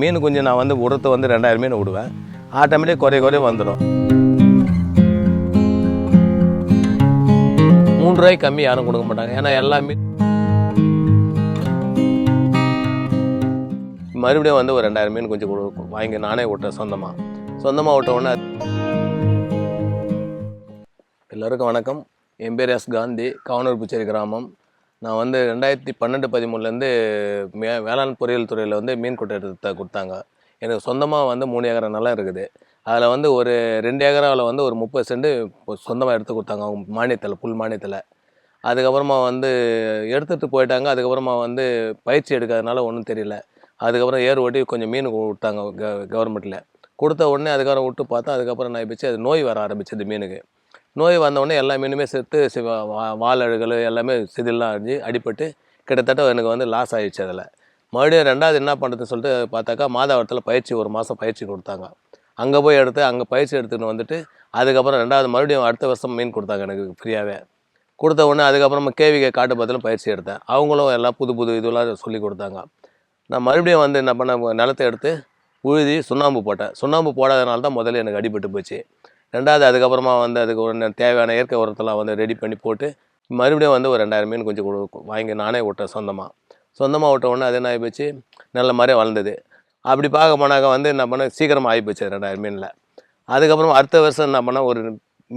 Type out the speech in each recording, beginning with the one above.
மீன் குஞ்சு நான் வந்து உரத்தை வந்து ரெண்டாயிரம் மீன் விடுவேன் ஆட்டோமேட்டிக் குறைய குறைய வந்துடும். மூணு ரூபாய்க்கு கம்மி யாரும் கொடுக்க மாட்டாங்க. ஏன்னா எல்லா மீன் மறுபடியும் வந்து ஒரு ரெண்டாயிரம் மீன் குஞ்சு கொடு வாங்கி நானே விட்டேன் சொந்தமாக சொந்தமாக விட்ட உடனே எல்லோருக்கும் வணக்கம். என் பேர் எஸ் காந்தி. காவனூர் புச்சேரி கிராமம். நான் வந்து ரெண்டாயிரத்தி பன்னெண்டு பதிமூணுலேருந்து மே வேளாண் பொறியியல் துறையில் வந்து மீன் கொட்டை எடுத்து கொடுத்தாங்க. எனக்கு சொந்தமாக வந்து மூணு ஏக்கரை நிலம் இருக்குது. அதில் வந்து ஒரு ரெண்டு ஏக்கராவில் வந்து ஒரு முப்பது சென்ட் சொந்தமாக எடுத்து கொடுத்தாங்க அவங்க மானியத்தில் புல் மானியத்தில். அதுக்கப்புறமா வந்து எடுத்துகிட்டு போயிட்டாங்க. அதுக்கப்புறமா வந்து பயிற்சி எடுக்காதனால ஒன்றும் தெரியல. அதுக்கப்புறம் ஏர் ஓட்டி கொஞ்சம் மீன் விட்டாங்க க கவர்மெண்ட்டில் கொடுத்த உடனே அதுக்கப்புறம் விட்டு பார்த்தா அதுக்கப்புறம் நான் ஆயிடுச்சு அது நோய் வர ஆரம்பிச்சது மீனுக்கு. நோய் வந்தவுடனே எல்லா மீனுமே செத்து வா- வால் அழுகல் எல்லாமே சிதில்லாம் அடிஞ்சு அடிபட்டு கிட்டத்தட்ட எனக்கு வந்து லாஸ் ஆகிடுச்சு அதில். மறுபடியும் ரெண்டாவது என்ன பண்ணுறதுன்னு சொல்லிட்டு பார்த்தாக்கா மாதாவரத்தில் பயிற்சி ஒரு மாதம் பயிற்சி கொடுத்தாங்க. அங்கே போய் எடுத்து அங்கே பயிற்சி எடுத்துன்னு வந்துட்டு அதுக்கப்புறம் ரெண்டாவது மறுபடியும் அடுத்த வருஷம் மீன் கொடுத்தாங்க எனக்கு ஃப்ரீயாகவே கொடுத்த உடனே அதுக்கப்புறமா கேவிகை காட்டு பதிலும் பயிற்சி எடுத்தேன். அவங்களும் எல்லாம் புது புது இதுவெல்லாம் சொல்லி கொடுத்தாங்க. நான் மறுபடியும் வந்து என்ன பண்ண நிலத்தை எடுத்து உழுதி சுண்ணாம்பு போட்டேன். சுண்ணாம்பு போடாதனால தான் முதல்ல எனக்கு அடிபட்டு போச்சு. ரெண்டாவது அதுக்கப்புறமா வந்து அதுக்கு ஒரு தேவையான இயற்கை உரத்தெல்லாம் வந்து ரெடி பண்ணி போட்டு மறுபடியும் வந்து ஒரு ரெண்டாயிரம் மீன் கொஞ்சம் கொடு வாங்கி நானே விட்டேன் சொந்தமாக சொந்தமாக விட்ட உடனே அது என்ன ஆகிப்போச்சு நல்ல மாதிரியே வளர்ந்தது. அப்படி பார்க்க போனாக்க வந்து என்ன பண்ண சீக்கிரமாக ஆகிப்போச்சு ரெண்டாயிரம் மீனில். அதுக்கப்புறம் அடுத்த வருஷம் என்ன பண்ணால் ஒரு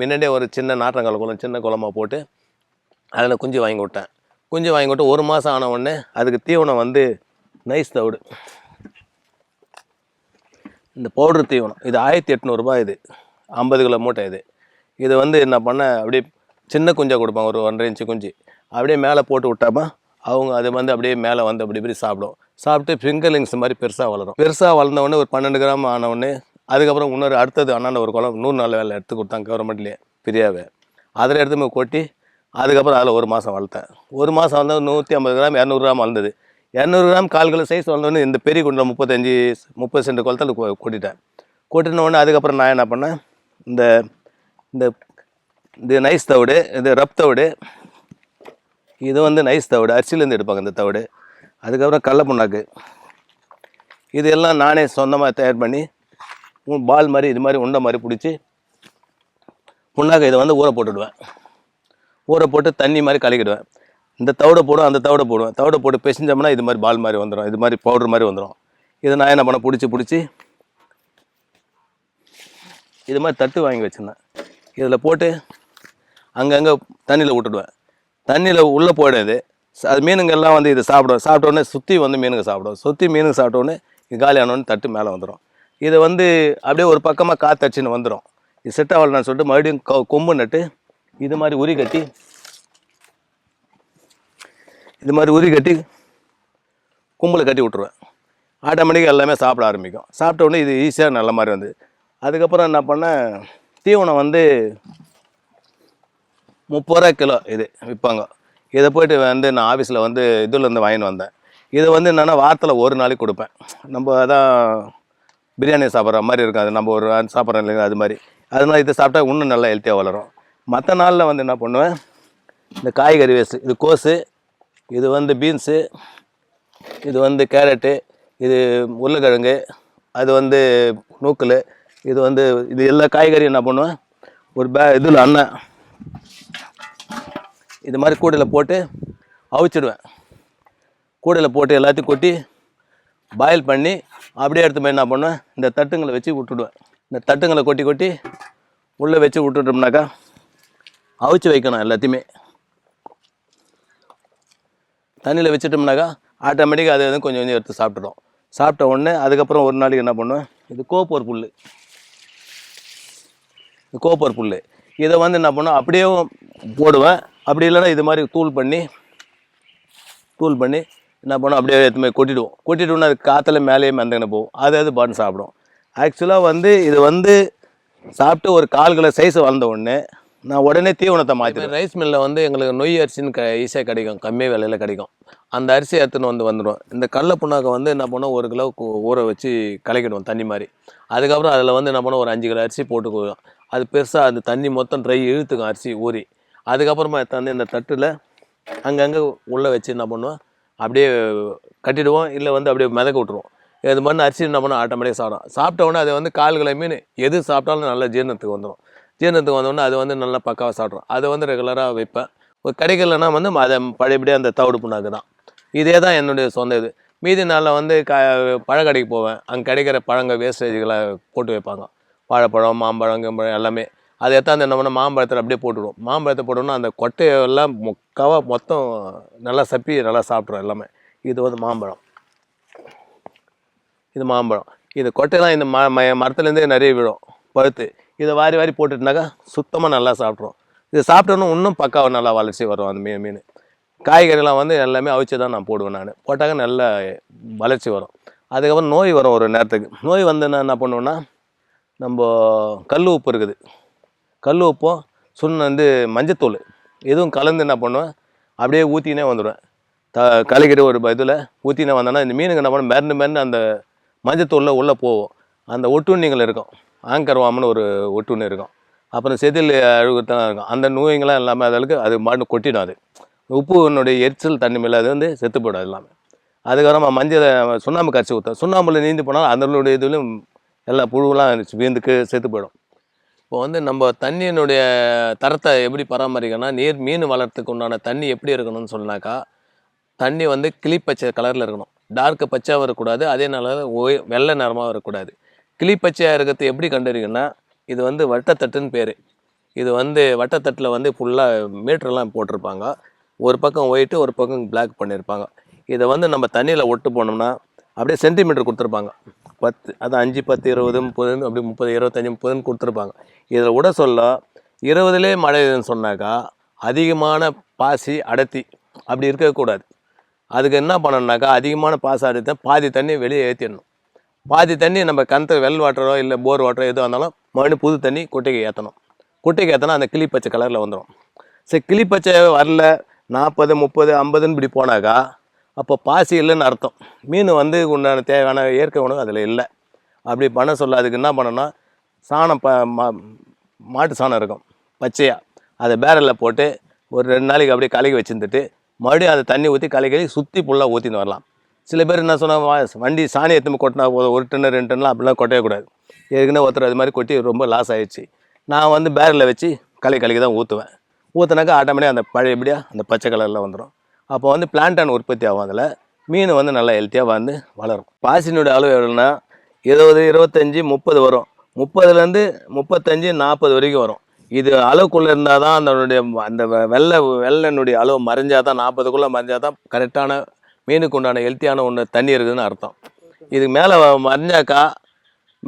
முன்னாடியே ஒரு சின்ன நாற்றங்கால குளம் சின்ன குளமாக போட்டு அதில் குஞ்சு வாங்கி விட்டேன். குஞ்சு வாங்கி விட்டு ஒரு மாதம் ஆன உடனே அதுக்கு தீவனம் வந்து நைஸ் தவிடு. இந்த பவுடர் தீவனம் இது ஆயிரத்தி எட்நூறுபா இது. ஐம்பது கிலோ மூட்டை இது. இது வந்து என்ன பண்ண அப்படியே சின்ன குஞ்சாக கொடுப்பாங்க ஒரு ஒன்றரை இன்ச்சு குஞ்சு. அப்படியே மேலே போட்டு விட்டாமா அவங்க அது வந்து அப்படியே மேலே வந்து அப்படி இப்படி சாப்பிடும். சாப்பிட்டு ஃபிங்கர்லிங்ஸ் மாதிரி பெருசாக வளரும். பெருசாக வளர்ந்தவொடனே ஒரு பன்னெண்டு கிராம் ஆனவொடனே அதுக்கப்புறம் இன்னொரு அடுத்தது அண்ணாண்ட ஒரு குளம் நூறு நாள் வேலை எடுத்து கொடுத்தாங்க கவர்மெண்ட்லேயே ஃப்ரீயாகவே அதில் எடுத்து கொட்டி அதுக்கப்புறம் அதில் ஒரு மாதம் வளர்த்தேன். ஒரு மாதம் வந்து நூற்றி ஐம்பது கிராம் இரநூறு கிராம் வளர்ந்தது. இரநூறு கிராம் கால்கள் சைஸ் வளர்ந்தோடனே இந்த பெரிய குண்டில் முப்பத்தஞ்சு முப்பது சென்ட் குளத்தில் கொட்டிட்டேன். கொட்டின உடனே அதுக்கப்புறம் நான் என்ன பண்ணேன் இந்த இந்த இது நைஸ் தவிடு இது ரப் தவிடு. இது வந்து நைஸ் தவிடு. அரிசிலேருந்து எடுப்பாங்க இந்த தவிடு. அதுக்கப்புறம் கடல புண்ணாக்கு. இது எல்லாம் நானே சொந்தமாக தயார் பண்ணி பால் மாதிரி இது மாதிரி உண்டை மாதிரி பிடிச்சி புண்ணாக்கு இதை வந்து ஊற போட்டுடுவேன். ஊற போட்டு தண்ணி மாதிரி கலக்கிடுவேன். இந்த தவிடை போடுவேன் அந்த தவிடை போடுவேன். தவிடை போட்டு பிசைஞ்சோம்னா இது மாதிரி பால் மாதிரி வந்துடும் இது மாதிரி பவுடர் மாதிரி வந்துடும் இதை நான் என்ன பண்ண பிடிச்சி பிடிச்சி இது மாதிரி தட்டு வாங்கி வச்சுருந்தேன். இதில் போட்டு அங்கங்கே தண்ணியில் விட்டுடுவேன். தண்ணியில் உள்ளே போயிடுது. அது மீனுங்க எல்லாம் வந்து இது சாப்பிடும் சாப்பிட்டோடனே சுற்றி வந்து மீனுங்க சாப்பிடும். சுற்றி மீனுங்க சாப்பிட்டோடனே இது காலியானோடனே தட்டு மேலே வந்துடும் இதை வந்து அப்படியே ஒரு பக்கமாக காத்தடிச்சின்னு வந்துடும் இது செட் ஆகலன்னு சொல்லிட்டு மறுபடியும் கொ- கொம்பு நட்டு இது மாதிரி உரி கட்டி இது மாதிரி உரி கட்டி கும்பலை கட்டி விட்ருவேன் ஆட்டோமேட்டிக்காக எல்லாமே சாப்பிட ஆரம்பிக்கும். சாப்பிட்ட உடனே இது ஈஸியாக நல்ல மாதிரி வந்து அதுக்கப்புறம் என்ன பண்ணேன் தீவனம் வந்து முப்பது ரூபா கிலோ இது விற்பாங்க. இதை போயிட்டு வந்து நான் ஆஃபீஸில் வந்து இதுலேருந்து வாங்கின்னு வந்தேன். இது வந்து என்னென்னா வாரத்தில் ஒரு நாளைக்கு கொடுப்பேன். நம்ம அதான் பிரியாணி சாப்பிட்ற மாதிரி இருக்கும். அது நம்ம ஒரு நாள் சாப்பிட்றோம் இல்லைங்க அது மாதிரி. அதனால இதை சாப்பிட்டா இன்னும் நல்லா ஹெல்த்தியாக வளரும். மற்ற நாளில் வந்து என்ன பண்ணுவேன் இந்த காய்கறி வேஸ்ட்டு இது கோஸு இது வந்து பீன்ஸு இது வந்து கேரட்டு இது உருளைக்கிழங்கு அது வந்து நூக்கல் இது வந்து இது எல்லா காய்கறியும் என்ன பண்ணுவேன்? ஒரு பே இதில் அண்ணன் இது மாதிரி கூடையில் போட்டு அவிச்சிடுவேன். கூடையில் போட்டு எல்லாத்தையும் கொட்டி பாயில் பண்ணி அப்படியே எடுத்து போய் என்ன பண்ணுவேன்? இந்த தட்டுங்களை வச்சு விட்டுடுவேன். இந்த தட்டுங்களை கொட்டி கொட்டி உள்ளே வச்சு விட்டுட்டோம்னாக்கா அவிச்சு வைக்கணும் எல்லாத்தையுமே. தண்ணியில் வச்சுட்டோம்னாக்கா ஆட்டோமேட்டிக்காக அது வந்து கொஞ்சம் கொஞ்சம் எடுத்து சாப்பிட்டுடும் சாப்பிட்ட உடனே அதுக்கப்புறம் ஒரு நாளைக்கு என்ன பண்ணுவேன்? இது கோப்போர் புல் கோப்பர் புல் இதை வந்து என்ன பண்ணும்? அப்படியே போடுவேன். அப்படி இல்லைன்னா இது மாதிரி தூள் பண்ணி தூள் பண்ணி என்ன பண்ணுவோம் அப்படியே எடுத்து மாதிரி கொட்டிடுவோம். கொட்டிட்டோம்னா அது காற்றுல மேலேயே மந்தங்கன்னு போகும். அது அது பாட்டு சாப்பிடும். ஆக்சுவலாக வந்து இது வந்து சாப்பிட்டு ஒரு கால் கிலோ சைஸ் வளர்ந்த உடனே நான் உடனே தீவனத்தை மாற்றிடுவேன் ரைஸ் மில்லில் வந்து எங்களுக்கு நொய் அரிசின்னு க ஈஸியாக கிடைக்கும் கம்மி விலையில் கிடைக்கும். அந்த அரிசி எடுத்துன்னு வந்து வந்துடும் இந்த கடல புண்ணாக்கை வந்து என்ன பண்ணுவோம்? ஒரு கிலோ ஊற வச்சு கலக்கிடுவோம் தண்ணி மாதிரி. அதுக்கப்புறம் அதில் வந்து என்ன பண்ணுவோம்? ஒரு அஞ்சு கிலோ அரிசி போட்டுக்குவோம் அது பெருசாக அந்த தண்ணி மொத்தம் ட்ரை இழுத்துக்கும் அரிசி ஊறி. அதுக்கப்புறமா எடுத்தாந்து இந்த தட்டில் அங்கங்கே உள்ளே வச்சு என்ன பண்ணுவோம்? அப்படியே கட்டிடுவோம். இல்லை வந்து அப்படியே மிதக்க விட்ருவோம் இது மாதிரி அரிசி என்ன பண்ணணும் ஆட்டோமேட்டிக்காக சாப்பிடும். சாப்பிட்ட உடனே அது வந்து கால்களை மீன் எது சாப்பிட்டாலும் நல்ல ஜீரணத்துக்கு வந்துடும் ஜீரணத்துக்கு வந்தோடனே அது வந்து நல்லா பக்காவாக சாப்பிட்ரும் அதை வந்து ரெகுலராக வைப்பேன். ஒரு கிடைக்கலன்னா வந்து அதை பழையபடியாக அந்த தவிடு புண்ணாக்கு தான் இதே தான் என்னுடைய சொந்த இது. மீதி நாளில் வந்து க பழக்கடைக்கு போவேன். அங்கே கிடைக்கிற பழங்கள் வேஸ்டேஜ்களை போட்டு வைப்பாங்க. வாழைப்பழம் மாம்பழம் கம்பழம் எல்லாமே. அதை எடுத்தாந்து என்ன பண்ணால் மாம்பழத்தில் அப்படியே போட்டுவிடும் மாம்பழத்தை போட்டோம்னா அந்த கொட்டையெல்லாம் முக்காவாக மொத்தம் நல்லா சப்பி நல்லா சாப்பிட்றோம் எல்லாமே. இது வந்து மாம்பழம். இது மாம்பழம். இது கொட்டையெல்லாம் இந்த ம ம மரத்துலேருந்தே நிறைய விழும். பழுத்து. இதை வாரி வாரி போட்டுட்டுனாக்கா சுத்தமாக நல்லா சாப்பிட்ரும் இது சாப்பிட்டோன்னு இன்னும் பக்காவாக நல்லா வளர்ச்சி வரும் அந்த மீன் மீன். காய்கறிலாம் வந்து எல்லாமே அவிச்சு தான் நான் போடுவேன் நான். போட்டாக்க நல்ல வளர்ச்சி வரும். அதுக்கப்புறம் நோய் வரும் ஒரு நேரத்துக்கு. நோய் வந்து நான் என்ன பண்ணுவோன்னா நம்ம கல் உப்பு இருக்குது. கல் உப்பும் சுண்ண வந்து மஞ்சத்தூள். எதுவும் கலந்து என்ன பண்ணுவேன் அப்படியே ஊற்றினே வந்துடுவேன். த கலக்கிட்டு ஒரு இதில் ஊற்றினே வந்தோன்னா இந்த மீனுக்கு என்ன பண்ணும் மிரண்டு மிரண்டு அந்த மஞ்சத்தூளில் உள்ளே போகும். அந்த ஒட்டுண்ணிகள் இருக்கும். ஆங்கர் வாமன்னு ஒரு ஒட்டுன்னு இருக்கும். அப்புறம் செதில் அழுகுத்தான் இருக்கும். அந்த நோய்ங்களாம் இல்லாமல் அதற்கு அது மாட்டு கொட்டிடும் அது. உப்புனுடைய எரிச்சல் தண்ணி மேலே அது வந்து செத்து போடும் எல்லாமே. அதுக்கப்புறமா மஞ்சள் சுண்ணாம்பு கரைச்சி ஊற்றும் சுண்ணாம்புல நீந்து போனால் அதனுடைய இதுலையும் எல்லா புழுவெல்லாம் வீந்துக்கு செத்து போயிடும். இப்போ வந்து நம்ம தண்ணியினுடைய தரத்தை எப்படி பராமரிக்கணும்னா நீர் மீன் வளர்த்துக்கு உண்டான தண்ணி எப்படி இருக்கணும்னு சொன்னாக்கா தண்ணி வந்து கிளிப்பச்சை கலரில் இருக்கணும். டார்க்கு பச்சாக வரக்கூடாது அதே நேரம் ஒய் வெள்ளை நிறமாக கிளிப்பச்சையாக இருக்கிறது எப்படி கண்டறிக்கணும்னா இது வந்து வட்டத்தட்டுன்னு பேர். இது வந்து வட்டத்தட்டில் வந்து ஃபுல்லாக மீட்டர்லாம் போட்டிருப்பாங்க. ஒரு பக்கம் ஒயிட்டு ஒரு பக்கம் பிளாக் பண்ணியிருப்பாங்க இதை வந்து நம்ம தண்ணியில் ஒட்டு போனோம்னா அப்படியே சென்டிமீட்டர் கொடுத்துருப்பாங்க. பத்து அது அஞ்சு பத்து இருபது முப்பது அப்படி முப்பது இருபத்தஞ்சி முப்பதுன்னு கொடுத்துருப்பாங்க. இதில் விட சொல்ல இருபதுலேயே மழை சொன்னாக்கா அதிகமான பாசி அடர்த்தி அப்படி இருக்கக்கூடாது. அதுக்கு என்ன பண்ணணுன்னாக்கா அதிகமான பாசி அடர்த்தி பாதி தண்ணி வெளியே ஏற்றிடணும் பாதி தண்ணி நம்ம கிணத்து வெல் வாட்டரோ இல்லை போர் வாட்டரோ எதுவும் இருந்தாலும் மறுபடியும் புது தண்ணி குட்டைக்கு ஏற்றணும் குட்டைக்கு ஏற்றினா அந்த கிளி பச்சை கலரில் வந்துடும் சரி கிளி பச்சை வரல நாற்பது முப்பது ஐம்பதுன்னு இப்படி போனாக்கா அப்போ பாசி இல்லைன்னு அர்த்தம். மீன் வந்து உண்டான தேவையான இயற்கை உணவு அதில் இல்லை. அப்படி பண்ண சொல்ல அதுக்கு என்ன பண்ணணும்னா சாணம் ப மா மாட்டு சாணம் இருக்கும் பச்சையாக அதை பேரலில் போட்டு ஒரு ரெண்டு நாளைக்கு அப்படியே கலக்கி வச்சுருந்துட்டு மறுபடியும் அதை தண்ணி ஊற்றி கலக்கி சுற்றி ஃபுல்லாக ஊற்றின்னு வரலாம். சில பேர் என்ன சொன்னால் வண்டி சாணி எடுத்து கொட்டினா போதும். ஒரு டன்னு ரெண்டு டன்லாம் அப்படிலாம் கொட்டையக்கூடாது ஏற்கனவே ஒருத்தர் அது மாதிரி கொட்டி ரொம்ப லாஸ் ஆகிடுச்சு நான் வந்து பேரில் வச்சு களை கலக்கி தான் ஊற்றுவேன் ஊற்றுனாக்கா ஆட்டோமேட்டிக்காக அந்த பழையபடியாக அந்த பச்சை கலரில் வந்துடும் அப்போ வந்து பிளான்டான் உற்பத்தி ஆகும் அதில். மீன் வந்து நல்லா ஹெல்த்தியாக வந்து வளரும். பாசினுடைய அளவு எவ்வளோன்னா இருபது இருபத்தஞ்சி முப்பது வரும். முப்பதுலேருந்து முப்பத்தஞ்சு நாற்பது வரைக்கும் வரும். இது அளவுக்குள்ளே இருந்தால் தான் அதனுடைய அந்த வெ- வெள்ளை வெள்ளனுடைய அளவு மறைஞ்சால் தான் நாற்பதுக்குள்ளே மறைஞ்சால் தான் கரெக்டான மீனுக்கு உண்டான ஹெல்த்தியான ஒன்று தண்ணி இருக்குதுன்னு அர்த்தம். இதுக்கு மேலே மறைஞ்சாக்கா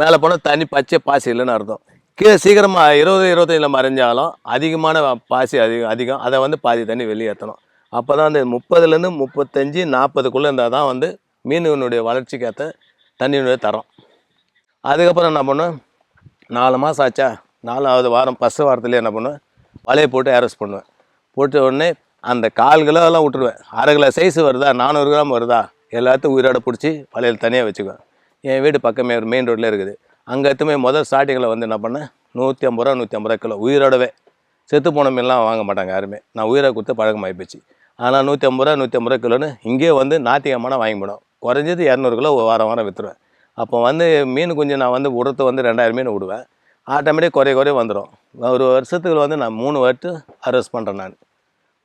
மேலே போனால் தண்ணி பச்சை பாசி இல்லைன்னு அர்த்தம். கீழே சீக்கிரமாக இருபது இருபத்தஞ்சில் மறைஞ்சாலும் அதிகமான பாசி அதிகம் அதிகம். அதை வந்து பாதி தண்ணி வெளியேற்றணும். அப்போ தான் அந்த முப்பதுலேருந்து முப்பத்தஞ்சு நாற்பதுக்குள்ளே இருந்தால் தான் வந்து மீனுடைய வளர்ச்சிக்கு ஏற்ற தண்ணியினுடைய தரம். அதுக்கப்புறம் என்ன பண்ணுவேன்? நாலு மாதம் ஆச்சா? நாலாவது வாரம் ஃபஸ்ட்டு வாரத்துலேயே என்ன பண்ணுவேன்? வலையை போட்டு ஏரஸ் பண்ணுவேன். போட்ட உடனே அந்த கால் கிலோ எல்லாம் விட்டுருவேன். அரை கிலோ சைஸ் வருதா நானூறு கிராம் வருதா எல்லாத்தையும் உயிரோட பிடிச்சி வலையில் தனியாக வச்சுக்குவேன். என் வீடு பக்கமே ஒரு மெயின் ரோட்டில் இருக்குது. அங்கே எத்துமே முதல் ஸ்டார்டிங்கில் வந்து என்ன பண்ணேன்? நூற்றி ஐம்பது ரூபா நூற்றி ஐம்பது ரூபா கிலோ உயிரோடவே. செத்து போன மீன்லாம் வாங்க மாட்டாங்க யாருமே. நான் உயிரை கொடுத்து பழக்கமாகி போச்சு ஆனால் நூற்றி ஐம்பது ரூபா நூற்றி ஐம்பது ரூபா கிலோன்னு இங்கேயே வந்து நாத்திகமான வாங்கி போடும். குறைஞ்சது இரநூறு கிலோ வாரம் வாரம் விற்றுருவேன் அப்போ வந்து மீன் குஞ்சு நான் வந்து விடுறது வந்து ரெண்டாயிரம் மீன் விடுவேன் ஆட்டோமேட்டிக் குறைய குறைய வந்துடும் ஒரு வருஷத்துக்கு வந்து நான் மூணு வாட்டி அரெஸ்ட் பண்ணுறேன் நான்.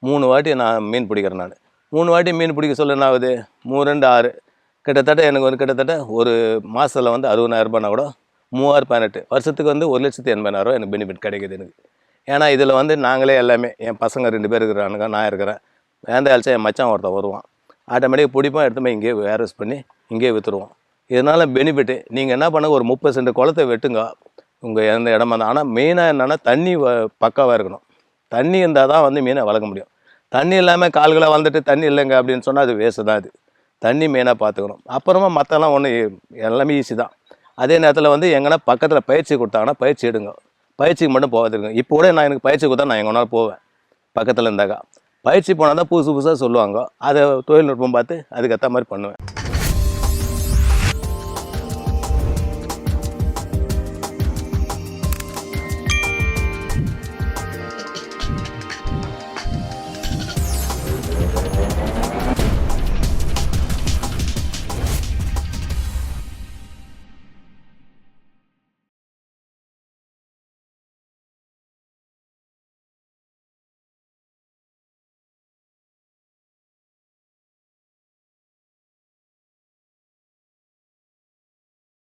மூணு வாட்டி நான் மீன் பிடிக்கிறேன் நான். மூணு வாட்டி மீன் பிடிக்க சொல்ல என்ன ஆகுது? மூணு ரெண்டு ஆறு. கிட்டத்தட்ட எனக்கு வந்து கிட்டத்தட்ட ஒரு மாதத்தில் வந்து அறுபதாயிரம் ரூபாய்னா கூட மூவாயிரம் பதினெட்டு. வருஷத்துக்கு வந்து ஒரு லட்சத்து எண்பதாயிரம் எனக்கு பெனிஃபிட் கிடைக்குது எனக்கு. ஏன்னா இதில் வந்து நாங்களே எல்லாமே என் பசங்க ரெண்டு பேர் இருக்கிறானுங்க நான் இருக்கிறேன். வேந்த அழிச்சா என் மச்சான் ஒருத்தன் வருவான். ஆட்டோமேட்டிக்காக பிடிப்போம் எடுத்துமே போய் இங்கேயே வேரஸ் பண்ணி இங்கேயே விற்றுருவோம் இதனால் பெனிஃபிட்டு நீங்கள் என்ன பண்ணுங்க ஒரு முப்பது சென்ட் குளத்தை வெட்டுங்க. உங்கள் எந்த இடமா இருந்தால் ஆனால் மெயினாக என்னென்னா தண்ணி வ- பக்காவாக இருக்கணும். தண்ணி இருந்தால் தான் வந்து மீனை வளர்க்க முடியும். தண்ணி இல்லாமல் கால்களை வளர்ந்துட்டு தண்ணி இல்லைங்க அப்படின்னு சொன்னால் அது வேஸ்ட்டு தான் அது. தண்ணி மெயினாக பார்த்துக்கணும் அப்புறமா மற்றெல்லாம் ஒன்று எல்லாமே ஈஸி தான். அதே நேரத்தில் வந்து எங்கன்னா பக்கத்தில் பயிற்சி கொடுத்தாங்கன்னா பயிற்சி எடுங்க. பயிற்சிக்கு மட்டும் போகாதுங்க இப்போ கூட நான் எனக்கு பயிற்சி கொடுத்தா நான் எங்கே போவேன். பக்கத்தில் இருந்தாக்கா. பயிற்சி போனால் தான் புதுசு புதுசாக சொல்லுவாங்க. அதை தொழில்நுட்பம் பார்த்து அதுக்கேற்ற மாதிரி பண்ணுவேன்.